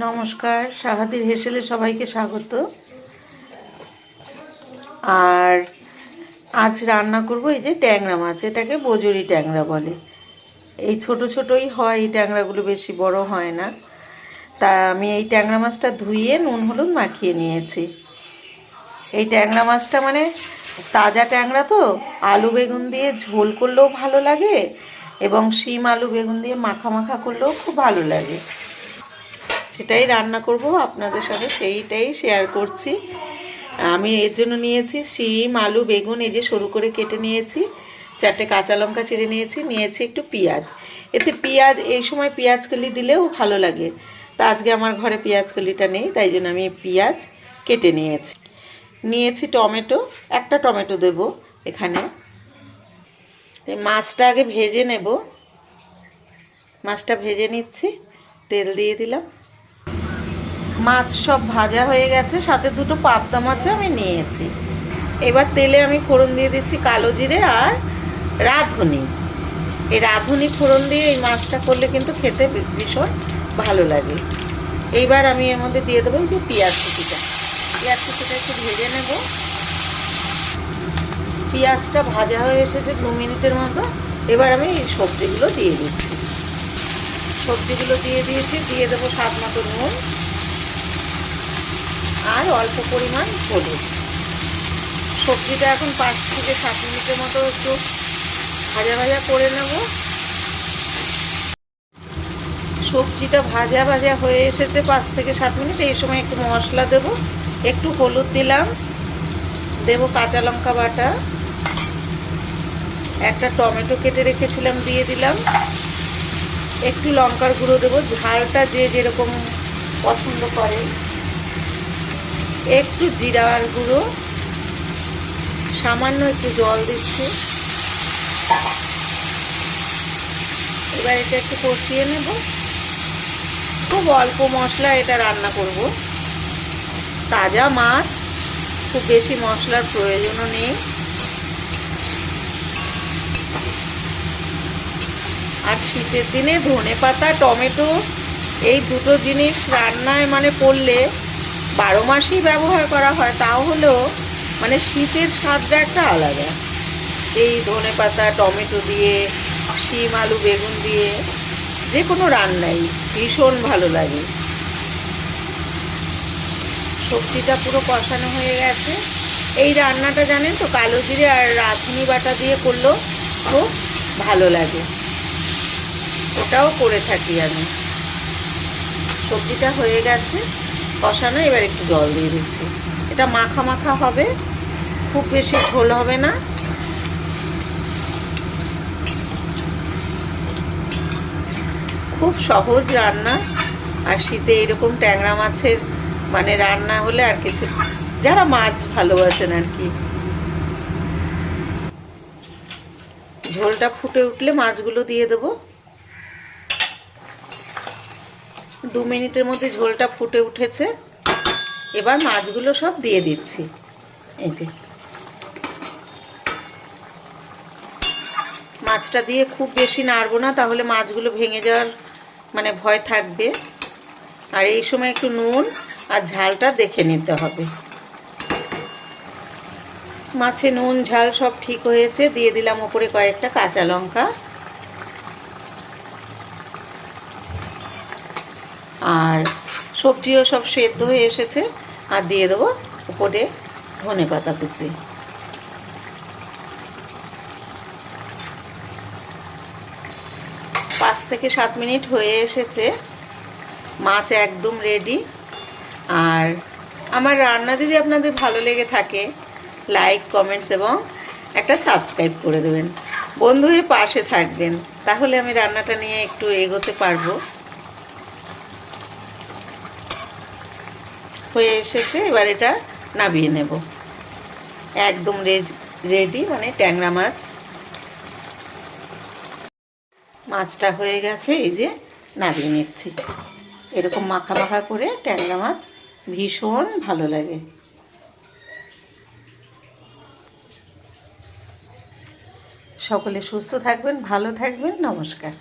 নমস্কার, সাহাদির হেসেলে সবাইকে স্বাগত। আর আজ রান্না করব এই যে ট্যাংরা মাছ, এটাকে বজরি ট্যাংরা বলে। এই ছোট ছোটই হয়, এই ট্যাংরাগুলো বেশি বড় হয় না। তা আমি এই ট্যাংরা মাছটা ধুইয়ে নুন, হলুদ মাখিয়ে নিয়েছি। এই ট্যাংরা মাছটা মানে তাজা ট্যাংরা তো, আলু বেগুন দিয়ে ঝোল করলেও ভালো লাগে এবং শিম আলু বেগুন দিয়ে মাখা মাখা করলেও খুব ভালো লাগে। সেটাই রান্না করব, আপনাদের সাথে সেইটাই শেয়ার করছি। আমি এর জন্য নিয়েছি শিম, আলু, বেগুন, এই যে সরু করে কেটে নিয়েছি, চারটে কাঁচা লঙ্কা চিড়ে নিয়েছি নিয়েছি একটু পেঁয়াজ। এতে পেঁয়াজ, এই সময় পেঁয়াজ কলি দিলেও ভালো লাগে। তা আজকে আমার ঘরে পেঁয়াজ কলিটা নেই, তাই জন্য আমি পেঁয়াজ কেটে নিয়েছি। নিয়েছি টমেটো, একটা টমেটো দেব এখানে। মাছটা আগে ভেজে নেব। মাছটা ভেজে নিচ্ছি, তেল দিয়ে দিলাম। মাছ সব ভাজা হয়ে গেছে, সাথে দুটো পাবদা মাছও আমি নিয়েছি। এবার তেলে আমি ফোড়ন দিয়ে দিচ্ছি কালো জিরে আর রাঁধুনি। এই রাঁধুনি ফোড়ন দিয়ে এই মাছটা করলে কিন্তু খেতে ভীষণ ভালো লাগে। এইবার আমি এর মধ্যে দিয়ে দেবো যে পেঁয়াজ কুচিটা। পেঁয়াজ কুচিটা একটু ভেজে নেব। পেঁয়াজটা ভাজা হয়ে এসেছে দু মিনিটের মতো। এবার আমি এই সবজিগুলো দিয়ে দিচ্ছি। সবজিগুলো দিয়ে দিয়েছি, দিয়ে দেবো স্বাদ মতো নুন। আর অল্প পরিমাণ হলুদ। সবজিটা এখন পাঁচ থেকে সাত মিনিটের মতো একটু ভাজা ভাজা করে নেব। সবজিটা ভাজা ভাজা হয়ে এসেছে পাঁচ থেকে সাত মিনিট। এই সময় একটু মশলা দেব। একটু হলুদ দিলাম। দেব কাঁচা লঙ্কা বাটা। একটা টমেটো কেটে রেখেছিলাম, দিয়ে দিলাম। একটু লঙ্কার গুঁড়ো দেবো। ঝালটা যে যেরকম পছন্দ করে। একটু জিরার গুঁড়ো, সামান্য একটু জল দিচ্ছি। এবার এটা একটু কষিয়ে নেব। খুব অল্প মশলা এটা রান্না করব। তাজা মাছ, খুব বেশি মশলার প্রয়োজনও নেই। আর শীতের দিনে ধনে পাতা টমেটো, এই দুটো জিনিস রান্নায় মানে পড়লে বারো মাসই ব্যবহার করা হয়, তাও হলেও মানে শীতের স্বাদটা একটা আলাদা। এই ধনে পাতা, টমেটো দিয়ে, শিম, আলু, বেগুন দিয়ে যে কোনো রান্নাই ভীষণ ভালো লাগে। সবজিটা পুরো কষানো হয়ে গেছে। এই রান্নাটা জানেন তো, কালো জিরে আর রাঁধুনি বাটা দিয়ে করলেও খুব ভালো লাগে। ওটাও করে থাকি আমি। সবজিটা হয়ে গেছে। কষানো, এবার একটু জল দিয়ে দিচ্ছি। এটা মাখা মাখা হবে, খুব বেশি ঝোল হবে না। খুব সহজ রান্না, আর শীতে এরকম ট্যাংরা মাছের মানে রান্না হলে আর কিছু যারা মাছ ভালোবাসেন আর কি। ঝোলটা ফুটে উঠলে মাছগুলো দিয়ে দেবো। দু মিনিটের মধ্যে ঝোলটা ফুটে উঠেছে। এবার মাছগুলো সব দিয়ে দিচ্ছি। এই যে। মাছটা দিয়ে খুব বেশি নাড়বো না, তাহলে মাছগুলো ভেঙে যাওয়ার মানে ভয় থাকবে। আর এই সময় একটু নুন আর ঝালটা দেখে নিতে হবে। মাছে নুন, ঝাল সব ঠিক হয়েছে। দিয়ে দিলাম ওপরে কয়েকটা কাঁচা লঙ্কা। আর সবজিও সব সেদ্ধ হয়ে এসেছে। আর দিয়ে দেবো উপরে ধনে পাতা কুচি। পাঁচ থেকে সাত মিনিট হয়ে এসেছে। মাছ একদম রেডি আর আমার রান্না যদি আপনাদের ভালো লেগে থাকে লাইক কমেন্টস এবং একটা সাবস্ক্রাইব করে দেবেন। বন্ধু হয়ে পাশে থাকবেন। তাহলে আমি রান্নাটা নিয়ে একটু এগোতে পারব। হয়ে এসেছে, এবার এটা নামিয়ে নেব। একদম রেডি মানে ট্যাংরা মাছ। মাছটা হয়ে গেছে, এই যে নামিয়ে নিচ্ছি। এরকম মাখা মাখা করে ট্যাংরা মাছ ভীষণ ভালো লাগে। সকলে সুস্থ থাকবেন, ভালো থাকবেন, নমস্কার।